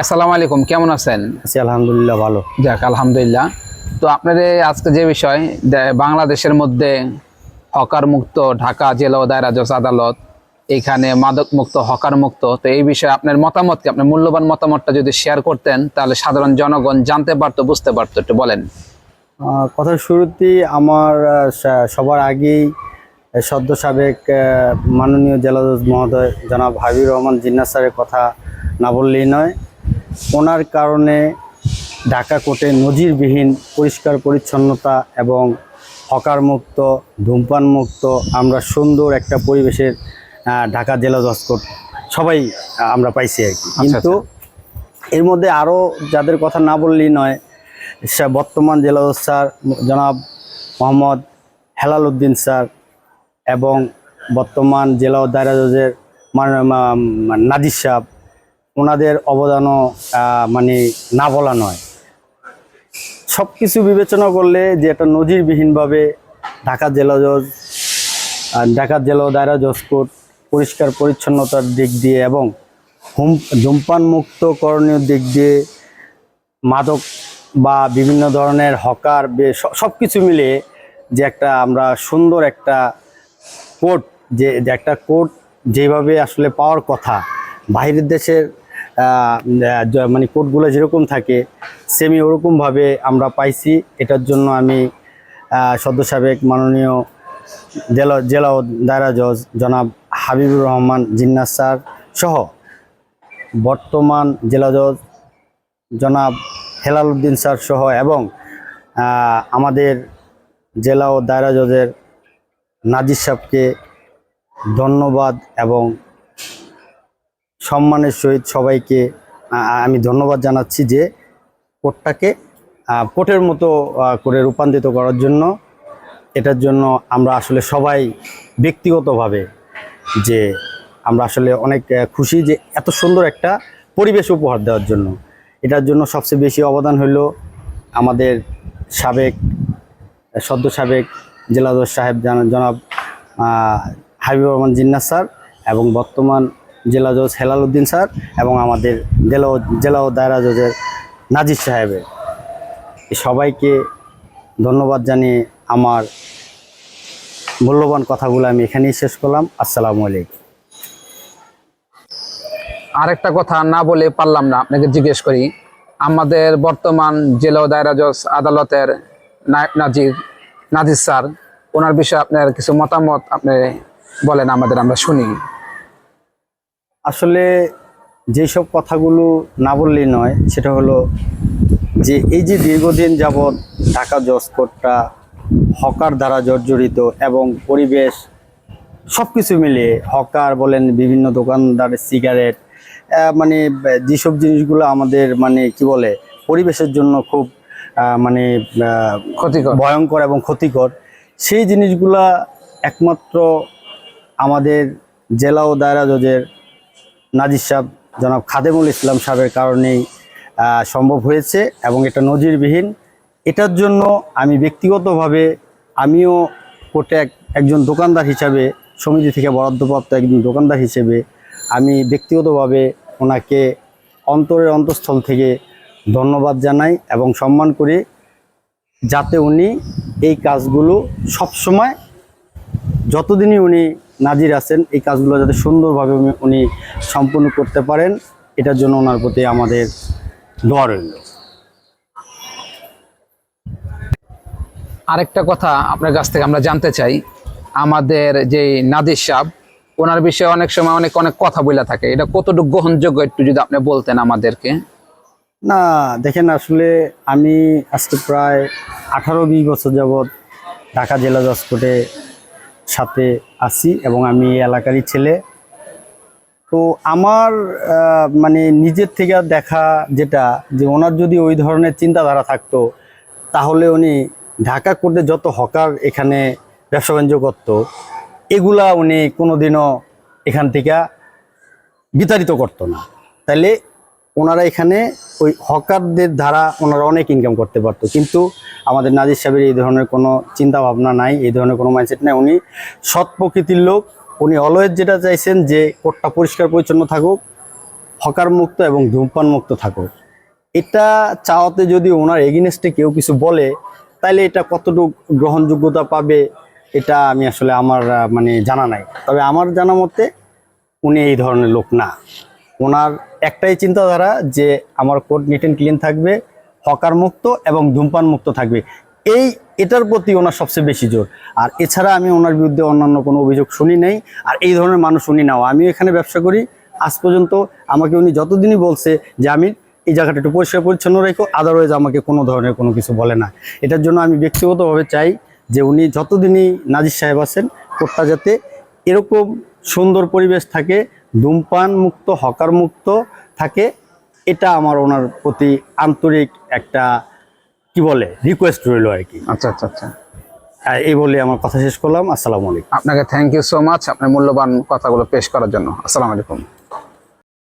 আসসালামু আলাইকুম কেমন আছেন? আছি আলহামদুলিল্লাহ ভালো। যাক আলহামদুলিল্লাহ। তো আপনাদের আজকে যে বিষয় বাংলাদেশের মধ্যে হকার মুক্ত ঢাকা জেলা ও দায়রা জজ আদালত এখানে মাদক মুক্ত হকার মুক্ত তো এই বিষয়ে আপনার মতামত কি? আপনার মূল্যবান মতামতটা যদি শেয়ার করতেন তাহলে সাধারণ জনগণ জানতে পারতো বুঝতে পারতো একটু বলেন। কথার শুরুতেই আমার সবার আগেই সদ্য সাবেক মাননীয় জেলা জজ মহোদয় জনাব হাবিবুর রহমান জিন্না স্যারের কথা না বললেই নয়। ওনার কারণে ঢাকা কোর্টে নজিরবিহীন পরিষ্কার পরিচ্ছন্নতা এবং হকার মুক্ত ধূমপান মুক্ত আমরা সুন্দর একটা পরিবেশের ঢাকা জেলা জজ কোর্ট সবাই আমরা পাইছি আর কি। কিন্তু এর মধ্যে আরও যাদের কথা না বললেই নয় সে বর্তমান জেলা জজ স্যার জনাব মোহাম্মদ হেলাল উদ্দিন স্যার এবং বর্তমান জেলা দায়রা জজের মান- নাদির সাহেব ওনাদের অবদানও মানে না বলা নয়। সব কিছু বিবেচনা করলে যে একটা নজিরবিহীনভাবে ঢাকা জেলা জজ ঢাকা জেলা দায়রা জজ কোর্ট পরিষ্কার পরিচ্ছন্নতার দিক দিয়ে এবং হুম ধূমপান মুক্ত করণীয় দিক দিয়ে মাদক বা বিভিন্ন ধরনের হকার সব কিছু মিলে যে একটা আমরা সুন্দর একটা কোর্ট, যে একটা কোর্ট যেভাবে আসলে পাওয়ার কথা বাইরের দেশের মানে কোর্টগুলো যেরকম থাকে সেমি ওরকমভাবে আমরা পাইছি। এটার জন্য আমি সদ্য সাবেক মাননীয় জেলা জেলা দায়রা জজ জনাব হাবিবুর রহমান জিন্নাস স্যার সহ বর্তমান জেলা জজ জনাব হেলাল উদ্দিন স্যার সহ এবং আমাদের জেলা ও দায়রা জজের নাজির সাহেবকে ধন্যবাদ এবং সম্মানের সহিত সবাইকে আমি ধন্যবাদ জানাচ্ছি যে কোর্টটাকে আহ, কোর্টের মতো করে রূপান্তরিত করার জন্য। এটার জন্য আমরা আসলে সবাই ব্যক্তিগতভাবে যে আমরা আসলে অনেক খুশি যে এত সুন্দর একটা পরিবেশ উপহার দেওয়ার জন্য। এটার জন্য সবচেয়ে বেশি অবদান হইল আমাদের সাবেক সদ্য সাবেক জেলাদর সাহেব জানা- জনাব হাবিবুর রহমান জিন্নাস স্যার এবং বর্তমান জেলা জজ হেলাল উদ্দিন স্যার এবং আমাদের জেলা জেলা ও দায়রা জজের নাজির সাহেবের। সবাইকে ধন্যবাদ জানিয়ে আমার মূল্যবান কথাগুলো আমি এখানেই শেষ করলাম। আসসালামু আলাইকুম। আরেকটা কথা না বলে পারলাম না, আপনাকে জিজ্ঞেস করি, আমাদের বর্তমান জেলা দায়রা জজ আদালতের নায়ক নাজির নাজির স্যার, ওনার বিষয়ে আপনার কিছু মতামত আপনি বলেন, আমাদের আমরা শুনি। আসলে যেসব কথাগুলো না বললেই নয় সেটা হলো যে এই যে দীর্ঘদিন যাবৎ ঢাকা জজ হকার দ্বারা জর্জরিত এবং পরিবেশ সব কিছু মিলিয়ে হকার বলেন বিভিন্ন দোকানদারের সিগারেট মানে যেসব জিনিসগুলো আমাদের মানে কি বলে পরিবেশের জন্য খুব মানে ক্ষতিকর। ভয়ঙ্কর এবং ক্ষতিকর সেই জিনিসগুলা একমাত্র আমাদের জেলা ও দায়রা জজের নাজির সাহেব জনাব খাদেমুল ইসলাম সাহেবের কারণেই সম্ভব হয়েছে এবং এটা নজিরবিহীন। এটার জন্য আমি ব্যক্তিগতভাবে আমিও কোর্টে একজন দোকানদার হিসাবে, সমিতি থেকে বরাদ্দপ্রাপ্ত একজন দোকানদার হিসেবে আমি ব্যক্তিগতভাবে ওনাকে অন্তরের অন্তঃস্থল থেকে ধন্যবাদ জানাই এবং সম্মান করি যাতে উনি এই কাজগুলো সবসময় যতদিনই উনি নাজির আছেন এই কাজগুলো যাতে সুন্দরভাবে উনি- সম্পূর্ণ করতে পারেন এটার জন্য ওনার প্রতি আমাদের দোয়া রইল। আরেকটা কথা আপনার কাছ থেকে আমরা জানতে চাই আমাদের যে নাদির সাহ ওনার বিষয়ে অনেক সময় অনেক অনেক কথা বলে থাকে। এটা কতটুকু গ্রহণযোগ্য একটু যদি আপনি বলতেন আমাদেরকে? না দেখেন আসলে আমি আজকে প্রায় আঠারো বিশ বছর যাবৎ ঢাকা জেলা জজ কোর্টে সাথে আছি এবং আমি এলাকারই ছেলে। তো আমার মানে নিজের থেকে দেখা যেটা, যে ওনার যদি ওই ধরনের চিন্তাধারা থাকতো, তাহলে উনি ঢাকা কোর্টে যত হকার এখানে ব্যবসা বাণিজ্য করতো, এগুলা উনি কোনোদিনও এখান থেকে বিতাড়িত করতো না। তাহলে ওনারা এখানে ওই হকারদের দ্বারা ওনারা অনেক ইনকাম করতে পারতো। কিন্তু আমাদের নাজির সাহেবের এই ধরনের কোনো চিন্তা ভাবনা নাই, এই ধরনের কোনো মাইন্ডসেট নাই। উনি সৎ প্রকৃতির লোক, উনি অলওয়েজ যেটা চাইছেন যে কোর্টটা পরিষ্কার পরিচ্ছন্ন থাকুক, হকার মুক্ত এবং ধূমপান মুক্ত থাকুক। এটা চাওয়াতে যদি ওনার এগেনস্টে কেউ কিছু বলে তাহলে এটা কতটুকু গ্রহণযোগ্যতা পাবে, এটা আমি আসলে আমার মানে জানা নাই। তবে আমার জানা মতে উনি এই ধরনের লোক না। ওনার একটাই চিন্তাধারা যে আমার কোর্ট নিট অ্যান্ড ক্লিন থাকবে হকার মুক্ত এবং ধূমপান মুক্ত থাকবে। এই এটার প্রতি ওনার সবচেয়ে বেশি জোর। আর এছাড়া আমি ওনার বিরুদ্ধে অন্যান্য কোনো অভিযোগ শুনি নাই। আর এই ধরনের মানুষ উনি নাও আমি এখানে ব্যবসা করি। আজ পর্যন্ত আমাকে উনি যতদিনই বলছে যে, আমি এই জায়গাটা একটু পরিষ্কার পরিচ্ছন্ন রেখো। আদারওয়াইজ আমাকে কোনো ধরনের কোনো কিছু বলে না। এটার জন্য আমি ব্যক্তিগতভাবে চাই যে, উনি যতদিনই নাজির সাহেব আছেন কোর্টটা যাতে এরকম সুন্দর পরিবেশ থাকে ধূমপান মুক্ত হকার মুক্ত থাকে। এটা আমার ওনার প্রতি আন্তরিক একটা কি বলে রিকোয়েস্ট রইল আর কি। আচ্ছা আচ্ছা আচ্ছা। এই বলে আমার কথা শেষ করলাম। আসসালামু আলাইকুম। আপনাকে থ্যাংক ইউ সো মাচ আপনার মূল্যবান কথাগুলো পেশ করার জন্য। আসসালামু আলাইকুম।